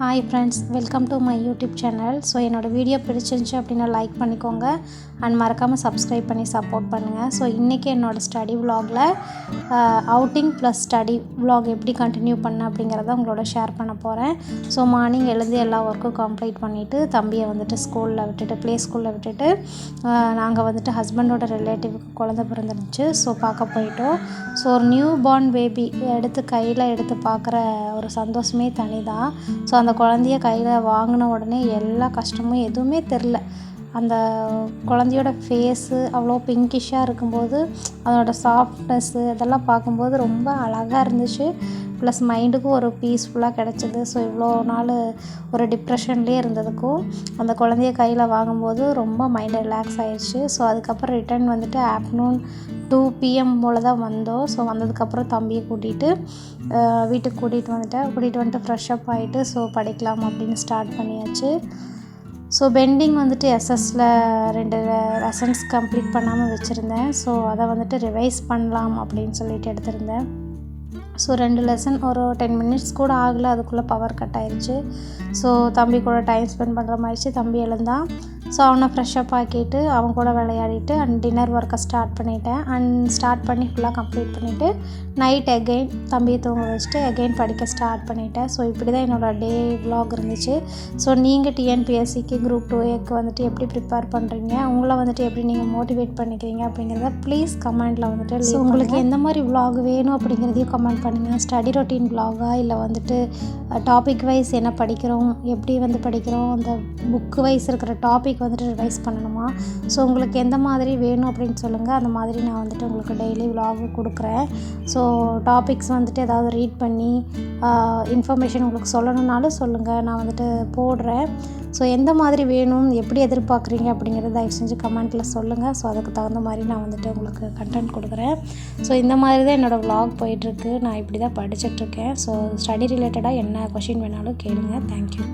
Hi friends welcome to my YouTube channel so என்னோடய video பிடிச்சிருந்துச்சு அப்படின்னா லைக் பண்ணிக்கோங்க. அண்ட் மறக்காமல் சப்ஸ்கிரைப் பண்ணி சப்போர்ட் பண்ணுங்கள் ஸோ இன்றைக்கி என்னோடய ஸ்டடி விலாகில் அவுட்டிங் ப்ளஸ் ஸ்டடி விலாக் எப்படி கண்டினியூ பண்ண அப்படிங்கிறத உங்களோட ஷேர் பண்ண போகிறேன் ஸோ மார்னிங் எழுந்து எல்லா ஒர்க்கும் கம்ப்ளீட் பண்ணிவிட்டு தம்பியை வந்துட்டு ஸ்கூலில் விட்டுட்டு ப்ளே ஸ்கூலில் விட்டுட்டு நாங்கள் வந்துட்டு ஹஸ்பண்டோட ரிலேட்டிவ்க்கு குழந்த பிறந்துருந்துச்சு. ஸோ பார்க்க போயிட்டோம். ஸோ ஒரு நியூ பார்ன் பேபி எடுத்து கையில் எடுத்து பார்க்குற ஒரு சந்தோஷமே தனி தான் ஸோ அந்த குழந்தைய கையில் வாங்கின உடனே எல்லா கஷ்டமும் எதுவுமே தெரில அந்த குழந்தையோட ஃபேஸு அவ்வளோ பிங்கிஷாக இருக்கும்போது அதோடய சாஃப்ட்னஸ்ஸு இதெல்லாம் பார்க்கும்போது ரொம்ப அழகாக இருந்துச்சு. ப்ளஸ் மைண்டுக்கும் ஒரு பீஸ்ஃபுல்லாக கிடச்சிது. ஸோ இவ்வளோ நாள் ஒரு டிப்ரெஷன்லேயே இருந்ததுக்கும் அந்த குழந்தைய கையில் வாங்கும்போது ரொம்ப மைண்ட் ரிலாக்ஸ் ஆயிடுச்சு ஸோ அதுக்கப்புறம் ரிட்டர்ன் வந்துட்டு ஆஃப்டர்நூன் டூ பிஎம் போல் தான் வந்தோம். ஸோ வந்ததுக்கப்புறம் தம்பியை கூட்டிகிட்டு வீட்டுக்கு கூட்டிகிட்டு வந்துட்டேன். கூட்டிகிட்டு வந்துட்டு ஃப்ரெஷ்அப் ஆகிட்டு ஸோ படிக்கலாம் அப்படின்னு ஸ்டார்ட் பண்ணியாச்சு. ஸோ பெண்டிங் வந்துட்டு எஸ்எஸ்சில் ரெண்டு லெசன்ஸ் கம்ப்ளீட் பண்ணாமல் வச்சுருந்தேன். ஸோ அதை வந்துட்டு ரிவைஸ் பண்ணலாம் அப்படின்னு சொல்லிட்டு எடுத்திருந்தேன். ஸோ ரெண்டு லெசன் ஒரு டென் மினிட்ஸ் கூட ஆகலை. அதுக்குள்ளே பவர் கட் ஆயிடுச்சு ஸோ தம்பி கூட டைம் ஸ்பெண்ட் பண்ணுற மாதிரிச்சு தம்பி எழுந்தான் ஸோ அவனை ஃப்ரெஷ்அப் ஆக்கிட்டு அவன் கூட விளையாடிட்டு அண்ட் டின்னர் ஒர்க்கை ஸ்டார்ட் பண்ணிட்டேன். அண்ட் ஸ்டார்ட் பண்ணி ஃபுல்லாக கம்ப்ளீட் பண்ணிவிட்டு நைட் எகெயின் தம்பியை தூங்க வச்சுட்டு எகெயின் படிக்க ஸ்டார்ட் பண்ணிட்டேன். ஸோ இப்படி தான் என்னோடய டே விலாக் இருந்துச்சு ஸோ நீங்கள் டிஎன்பிஎஸ்சிக்கு குரூப் டூ ஏக்கு வந்துட்டு எப்படி ப்ரிப்பேர் பண்ணுறீங்க உங்களை வந்துட்டு எப்படி நீங்கள் மோட்டிவேட் பண்ணிக்கிறீங்க அப்படிங்கிறத ப்ளீஸ் கமெண்ட்டில் வந்துட்டு ஸோ உங்களுக்கு எந்த மாதிரி விலாக் வேணும் அப்படிங்கிறதையும் கமெண்ட் பண்ணுங்கள் ஸ்டடி ரொட்டீன் விலாகா இல்லை வந்துட்டு டாபிக் வைஸ் என்ன படிக்கிறோம் எப்படி வந்து படிக்கிறோம் அந்த புக்கு வைஸ் இருக்கிற டாபிக் வந்துட்டு ரிவைஸ் பண்ணணுமா? ஸோ உங்களுக்கு எந்த மாதிரி வேணும் அப்படின்னு சொல்லுங்கள் அந்த மாதிரி நான் வந்துட்டு உங்களுக்கு டெய்லி விலாகு கொடுக்குறேன். ஸோ டாபிக்ஸ் வந்துட்டு ஏதாவது ரீட் பண்ணி இன்ஃபர்மேஷன் உங்களுக்கு சொல்லணுன்னாலும் சொல்லுங்கள் நான் வந்துட்டு போடுறேன். ஸோ எந்த மாதிரி வேணும் எப்படி எதிர்பார்க்குறீங்க அப்படிங்கிறத தயவு செஞ்சு கமெண்ட்டில் சொல்லுங்கள் ஸோ அதுக்கு தகுந்த மாதிரி நான் வந்துட்டு உங்களுக்கு கண்டென்ட் கொடுக்குறேன். ஸோ இந்த மாதிரி தான் என்னோடய விலாக் போயிட்டுருக்கு. நான் இப்படி தான் படிச்சுட்ருக்கேன் ஸோ ஸ்டடி ரிலேட்டடாக என்ன கொஷின் வேணாலும் கேளுங்கள் தேங்க்யூ